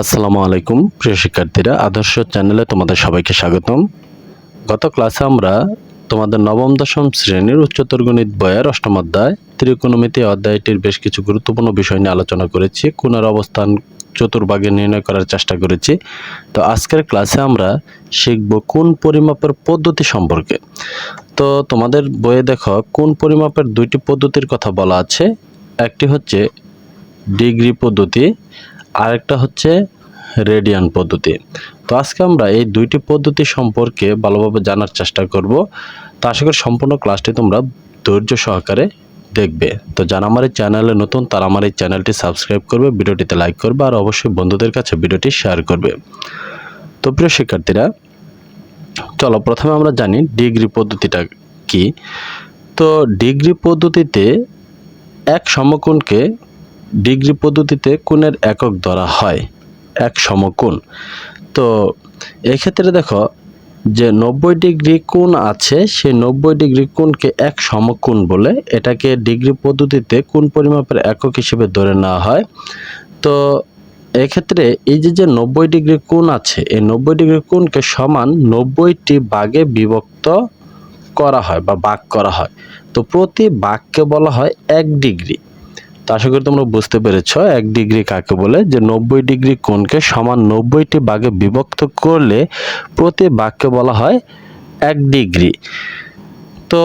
আসসালামু আলাইকুম, প্রিয় শিক্ষার্থীরা, আদর্শ চ্যানেলে তোমাদের সবাইকে স্বাগতম। গত ক্লাসে আমরা তোমাদের নবম, দশম শ্রেণির উচ্চতর গণিত বইয়ের অষ্টম অধ্যায়, ত্রিকোণমিতি অধ্যায়টির বেশ কিছু গুরুত্বপূর্ণ বিষয় নিয়ে আলোচনা করেছি। কোণের অবস্থান চতুর্ভাগে নির্ণয় করার চেষ্টা করেছি। তো আজকের ক্লাসে আমরা শিখব কোন পরিমাপের পদ্ধতি সম্পর্কে। তো তোমাদের বইয়ে দেখো, কোন পরিমাপের দুইটি পদ্ধতির কথা বলা আছে। একটি হচ্ছে ডিগ্রি পদ্ধতি আরেকটা হচ্ছে রেডিয়ান পদ্ধতি। তো আজকে আমরা এই দুইটি পদ্ধতি সম্পর্কে ভালোভাবে জানার চেষ্টা করব। তো আশা করি সম্পূর্ণ ক্লাসটি তোমরা ধৈর্য সহকারে দেখবে। তো যারা আমার এই চ্যানেলে নতুন, তারা আমার এই চ্যানেলটি সাবস্ক্রাইব করবে, ভিডিওটিতে লাইক করবে, আর অবশ্যই বন্ধুদের কাছে ভিডিওটি শেয়ার করবে। তো প্রিয় শিক্ষার্থীরা, চলো প্রথমে আমরা জানি ডিগ্রি পদ্ধতিটা কি। তো ডিগ্রি পদ্ধতিতে এক সমকোণকে ডিগ্রি পদ্ধতিতে কোণের একক ধরা হয়, এক সমকোণ। তো এক্ষেত্রে দেখো যে নব্বই ডিগ্রি কোণ আছে, সেই নব্বই ডিগ্রি কোণকে এক সমকোণ বলে এটাকে ডিগ্রি পদ্ধতিতে কোণ পরিমাপের একক হিসেবে ধরে নেওয়া হয়। তো এক্ষেত্রে এই যে যে নব্বই ডিগ্রি কোণ আছে, এই নব্বই ডিগ্রি কোণকে সমান নব্বইটি ভাগে বিভক্ত করা হয় বা ভাগ করা হয়। তো প্রতি ভাগকে বলা হয় এক ডিগ্রি। তো আশা করি তোমরা বুঝতে পেরেছ, এক ডিগ্রি কাকে বলে, যে নব্বই ডিগ্রি কোণকে সমান নব্বইটি বাঘে বিভক্ত করলে প্রতি ভাগকে বলা হয় এক ডিগ্রি। তো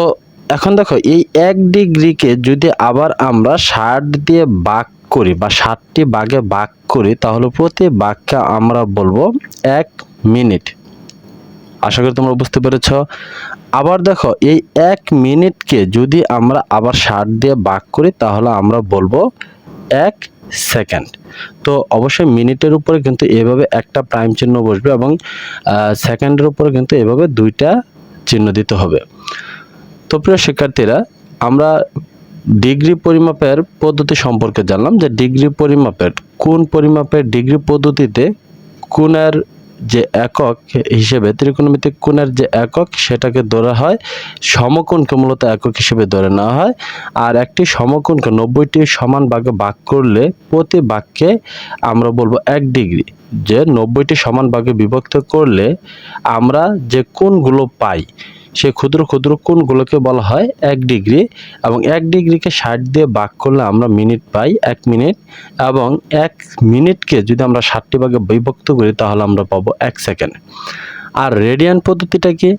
এখন দেখো, এই এক ডিগ্রিকে যদি আবার আমরা ষাট দিয়ে ভাগ করি বা ষাটটি বাঘে ভাগ করি, তাহলে প্রতি ভাগকে আমরা বলব এক মিনিট। আশা করি তোমরা বুঝতে পেরেছ। আবার দেখো, এই এক মিনিটকে যদি আমরা আবার ষাট দিয়ে ভাগ করি, তাহলে আমরা বলব এক সেকেন্ড। তো অবশ্যই মিনিটের উপরে কিন্তু এভাবে একটা প্রাইম চিহ্ন বসবে এবং সেকেন্ডের উপরে কিন্তু এভাবে দুইটা চিহ্ন দিতে হবে। তো প্রিয় শিক্ষার্থীরা, আমরা ডিগ্রি পরিমাপের পদ্ধতি সম্পর্কে জানলাম যে ডিগ্রি পরিমাপের, কোন পরিমাপের ডিগ্রি পদ্ধতিতে কোণের যে একক হিসেবে, ত্রিকোণমিতিক কোণের যে একক, সেটাকে ধরা হয় সমকোণকে মূলত একক হিসেবে ধরে নেওয়া হয়। আর একটি সমকোণকে নব্বইটি সমান ভাগে ভাগ করলে প্রতি বাক্যে আমরা বলব এক ডিগ্রি। যে নব্বইটি সমান ভাগে বিভক্ত করলে আমরা যে কোণগুলো পাই সেই ক্ষুদ্র ক্ষুদ্র কোণগুলোকে বলা হয় এক ডিগ্রি এবং এক ডিগ্রিকে ষাট দিয়ে ভাগ করলে আমরা মিনিট পাই এক মিনিট এবং এক মিনিটকে যদি আমরা ষাটটি ভাগে বিভক্ত করি তাহলে আমরা পাবো এক সেকেন্ড। আর রেডিয়ান পদ্ধতিটা কি?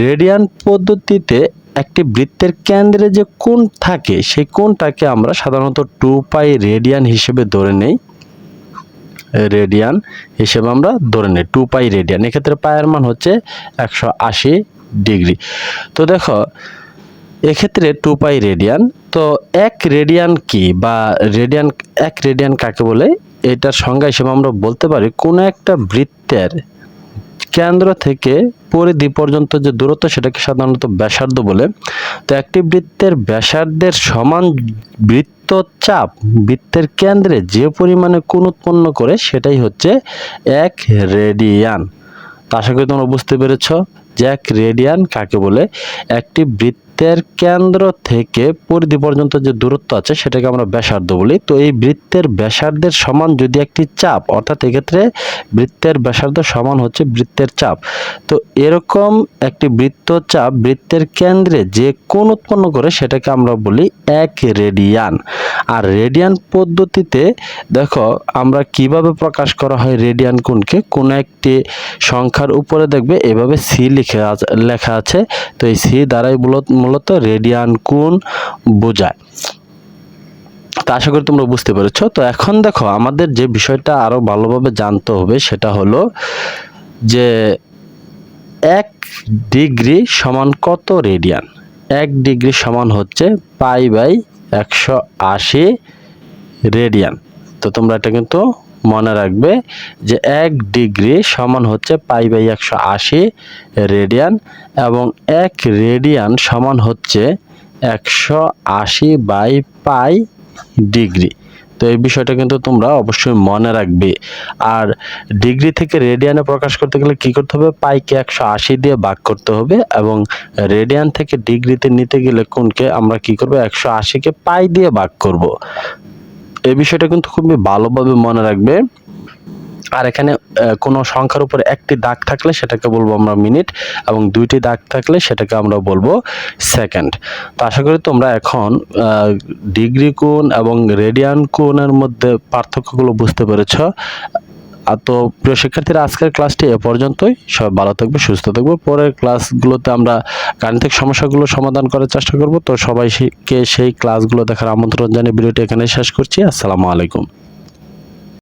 রেডিয়ান পদ্ধতিতে একটি বৃত্তের কেন্দ্রে যে কোণ থাকে, সেই কোণটাকে আমরা সাধারণত টু পাই রেডিয়ান হিসেবে ধরে নেই। রেডিয়ান হিসেবে আমরা ধরে নিই, টু পাই রেডিয়ান। এক্ষেত্রে পায়ের মান হচ্ছে একশো আশি ডিগ্রি তো দেখো, এক্ষেত্রে টু পাই রেডিয়ান তো এক রেডিয়ান কি বা রেডিয়ান এক রেডিয়ান কাকে বলে? এটার সংজ্ঞা হিসেবে আমরা বলতে পারি কোনো একটা বৃত্তের কেন্দ্র থেকে পরিধি পর্যন্ত যে দূরত্ব সেটাকে সাধারণত ব্যাসার্ধ বলে। তো একটি বৃত্তের ব্যাসার্ধের সমান বৃত্তচাপ বৃত্তের কেন্দ্রে যে পরিমাণে কোণ উৎপন্ন করে সেটাই হচ্ছে এক রেডিয়ান তো আশা করি তোমরা বুঝতে পেরেছ। এক রেডিয়ান কাকে বলে? একটি বৃত্তের কেন্দ্র থেকে পরিধি পর্যন্ত যে দূরত্ব আছে সেটাকে আমরা ব্যাসার্ধ বলি। তো এই বৃত্তের ব্যাসার্ধের সমান যদি একটি চাপ, অর্থাৎ এক্ষেত্রে বৃত্তের ব্যাসার্ধ সমান হচ্ছে বৃত্তের চাপ। তো এরকম একটি বৃত্তচাপ বৃত্তের কেন্দ্রে যে কোণ উৎপন্ন করে সেটাকে আমরা বলি এক রেডিয়ান। আর রেডিয়ান পদ্ধতিতে দেখো আমরা কীভাবে প্রকাশ করা হয় রেডিয়ান কোণকে? কোনো একটি সংখ্যার উপরে দেখবে এভাবে সি লিখে লেখা আছে। তো এই সি দ্বারাই মূলত- মূলত রেডিয়ান কোণ বোঝায়। তো আশা করি তোমরা বুঝতে পেরেছ। তো এখন দেখো, আমাদের যে বিষয়টা আরও ভালোভাবে জানতে হবে সেটা হলো যে এক ডিগ্রি সমান কত রেডিয়ান? এক ডিগ্রি সমান হচ্ছে পাই বাই একশো আশি রেডিয়ান। তো তোমরা এটা কিন্তু মনে রাখবে যে এক ডিগ্রি সমান হচ্ছে পাই বাই একশো আশি রেডিয়ান এবং এক রেডিয়ান সমান হচ্ছে একশো আশি বাই পাই ডিগ্রি। তো এই বিষয়টা কিন্তু তোমরা অবশ্যই মনে রাখবে। আর ডিগ্রি থেকে রেডিয়ানে প্রকাশ করতে গেলে কি করতে হবে? পাইকে একশো আশি দিয়ে ভাগ করতে হবে এবং রেডিয়ান থেকে ডিগ্রিতে নিতে গেলে কোনকে? আমরা কি করব? একশো আশিকে পাই দিয়ে ভাগ করব। এই বিষয়টা কিন্তু খুবই ভালোভাবে মনে রাখবে। আর এখানে কোনো সংখ্যার উপর একটি দাগ থাকলে সেটাকে বলব আমরা মিনিট এবং দুইটি দাগ থাকলে সেটাকে আমরা বলব সেকেন্ড। তো আশা করি তোমরা এখন ডিগ্রি কোণ এবং রেডিয়ান কোণের মধ্যে পার্থক্যগুলো বুঝতে পেরেছ। আর তো প্রিয় শিক্ষার্থীরা, আজকের ক্লাসটি এ পর্যন্তই। সবাই ভালো থাকবে, সুস্থ থাকবে। পরের ক্লাসগুলোতে আমরা গাণিতিক সমস্যাগুলো সমাধান করার চেষ্টা করব। তো সবাইকে সেই ক্লাসগুলো দেখার আমন্ত্রণ জানিয়ে ভিডিওটি এখানে শেষ করছি। আসসালামু আলাইকুম।